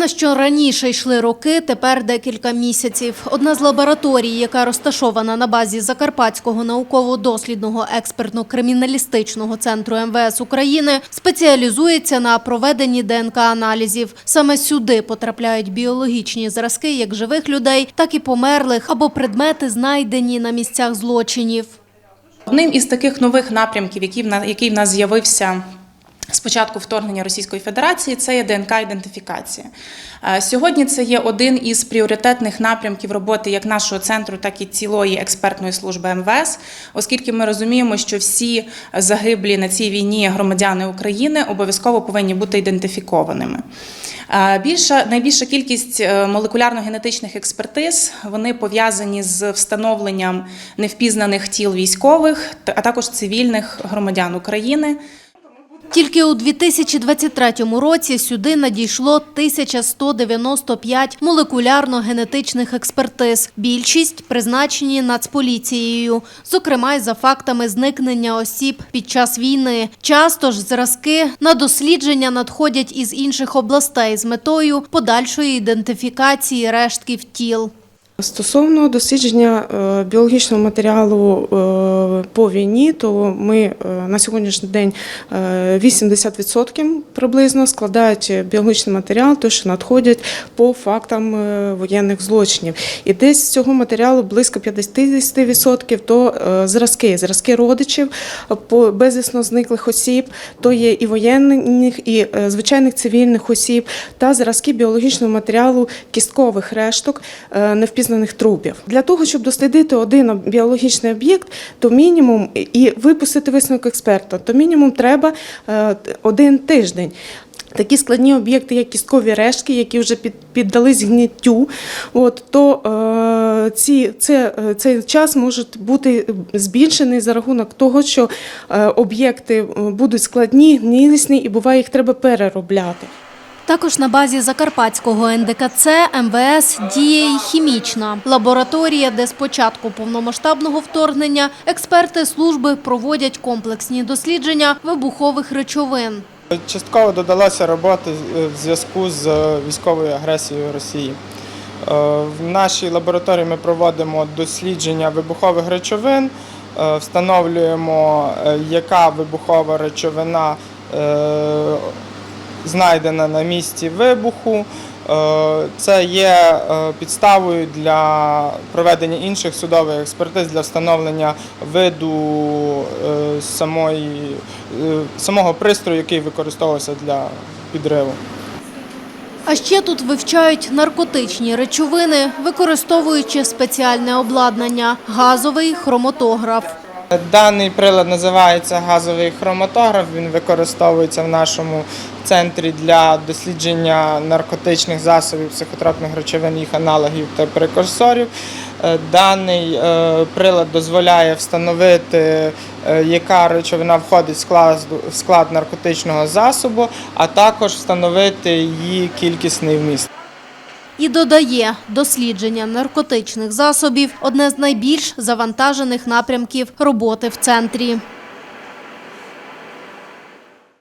на що раніше йшли роки, тепер декілька місяців. Одна з лабораторій, яка розташована на базі Закарпатського науково-дослідного експертно-криміналістичного центру МВС України, спеціалізується на проведенні ДНК-аналізів. Саме сюди потрапляють біологічні зразки як живих людей, так і померлих або предмети, знайдені на місцях злочинів. Одним із таких нових напрямків, який в нас, з'явився з початку вторгнення Російської Федерації, це є ДНК-ідентифікація. Е, Сьогодні це є один із пріоритетних напрямків роботи як нашого центру, так і цілої експертної служби МВС, оскільки ми розуміємо, що всі загиблі на цій війні громадяни України обов'язково повинні бути ідентифікованими. Е, Більша найбільша кількість е, молекулярно-генетичних експертиз вони пов'язані з встановленням невпізнаних тіл військових, а також цивільних громадян України. Тільки у 2023 році сюди надійшло 1195 молекулярно-генетичних експертиз. Більшість призначені Нацполіцією, зокрема й за фактами зникнення осіб під час війни. Часто ж зразки на дослідження надходять із інших областей з метою подальшої ідентифікації рештків тіл. Стосовно дослідження е, біологічного матеріалу е, по війні, то ми е, на сьогоднішній день е, 80% приблизно складають біологічний матеріал, то що надходять по фактам воєнних злочинів. І десь з цього матеріалу близько 50% то зразки, зразки родичів безвісно зниклих осіб, то є і воєнних, і звичайних цивільних осіб, та зразки біологічного матеріалу кісткових решток е, невпізнаних трупів. Для того, щоб дослідити один біологічний об'єкт, то мінімум і випустити висновок експерта, то мінімум треба е, один тиждень. Такі складні об'єкти, як кісткові рештки, які вже під, піддались гниттю, от, то е, ці, це, е, цей час може бути збільшений за рахунок того, що е, об'єкти е, будуть складні, гнилісні і буває їх треба переробляти. Також на базі Закарпатського НДКЦ МВС діє й хімічна лабораторія, де з початку повномасштабного вторгнення експерти служби проводять комплексні дослідження вибухових речовин. Частково додалася роботи е, в зв'язку з військовою агресією Росії. Е, В нашій лабораторії ми проводимо дослідження вибухових речовин, е, встановлюємо, е, яка вибухова речовина знайдена на місці вибуху. Е, Це є е, підставою для проведення інших судових експертиз для встановлення виду е, самої, самого пристрою, який використовувався для підриву. А ще тут вивчають наркотичні речовини, використовуючи спеціальне обладнання газовий хроматограф. Даний прилад називається газовий хроматограф. Він використовується в нашому центрі для дослідження наркотичних засобів, психотропних речовин, їх аналогів та прекурсорів. Е, Даний е, прилад дозволяє встановити, е, яка речовина входить в склад, в склад наркотичного засобу, а також встановити її кількісний вміст. І додає, дослідження наркотичних засобів – одне з найбільш завантажених напрямків роботи в центрі.